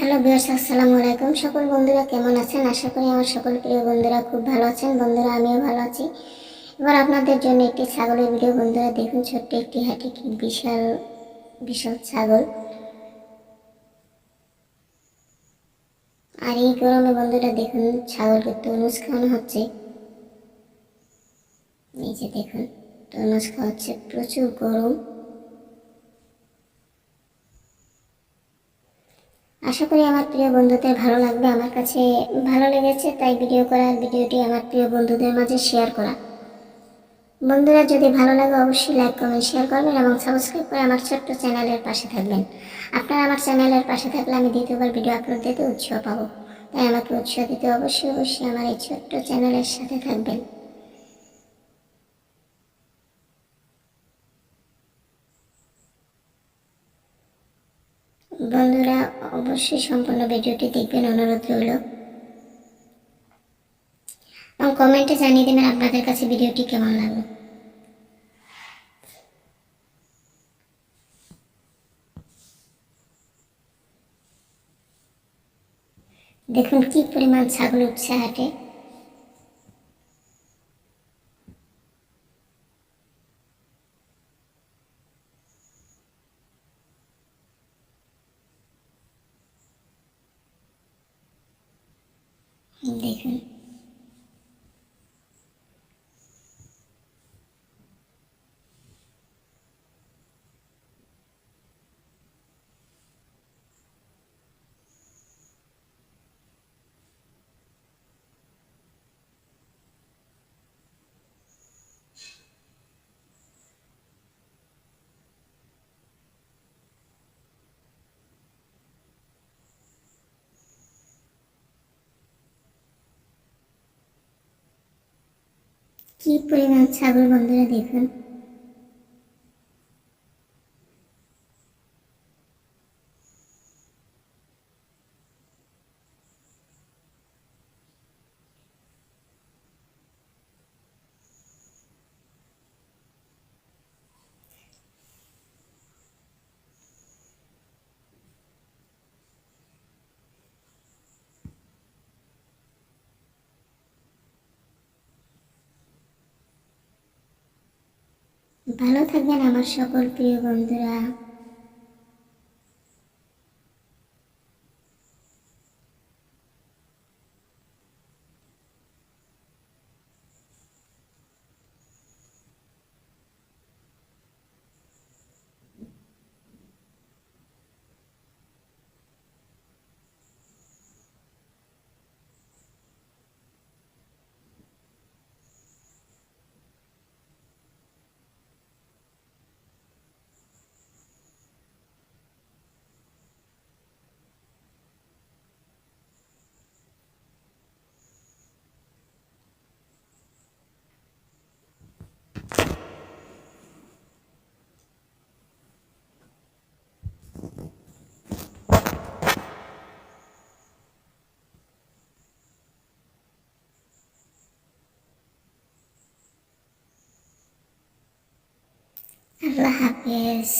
Hello বিয়ার্স আসসালামু আলাইকুম। সকল বন্ধুরা কেমন আছেন? আশা করি আমার সকল প্রিয় বন্ধুরা খুব ভালো আছেন। বন্ধুরা, আমিও ভালো আছি। এবার আপনাদের জন্য একটি ছাগলের ভিডিও বন্ধুরা, দেখুন ছোট্ট একটি হাটে, কি বিশাল বিশাল ছাগল। আর এই গরমে বন্ধুরা, দেখুন ছাগলকে তরমুজ খাওয়ানো হচ্ছে। যে দেখুন তরমুজ খাওয়াচ্ছে প্রচুর গরম। আশা করি আমার প্রিয় বন্ধুদের ভালো লাগবে, আমার কাছে ভালো লেগেছে, তাই ভিডিও করার ভিডিওটি আমার প্রিয় বন্ধুদের মাঝে শেয়ার করা। বন্ধুরা, যদি ভালো লাগে অবশ্যই লাইক কমেন্ট শেয়ার করবেন এবং সাবস্ক্রাইব করে আমার ছোট্ট চ্যানেলের পাশে থাকবেন। আপনারা আমার চ্যানেলের পাশে থাকলে আমি দ্বিতীয়বার ভিডিও আপলোড দিতে উৎসাহ পাবো। তাই আমাকে উৎসাহ দিতে অবশ্যই অবশ্যই আমার এই ছোট্ট চ্যানেলের সাথে থাকবেন। বন্ধুরা অবশ্যই সম্পূর্ণ ভিডিওটি দেখবেন, অনুরোধ রইল। এবং কমেন্টে জানিয়ে দেবেন আপনাদের কাছে ভিডিওটি কেমন লাগল। দেখুন কি পরিমাণ ছাগল উঠছে হাটে। দেখুন কি পরিমাণ ছাগল বন্ধুরা দেখুন ভালো থাকবেন আমার সকল প্রিয় বন্ধুরা। আল্লাহ হাফেজ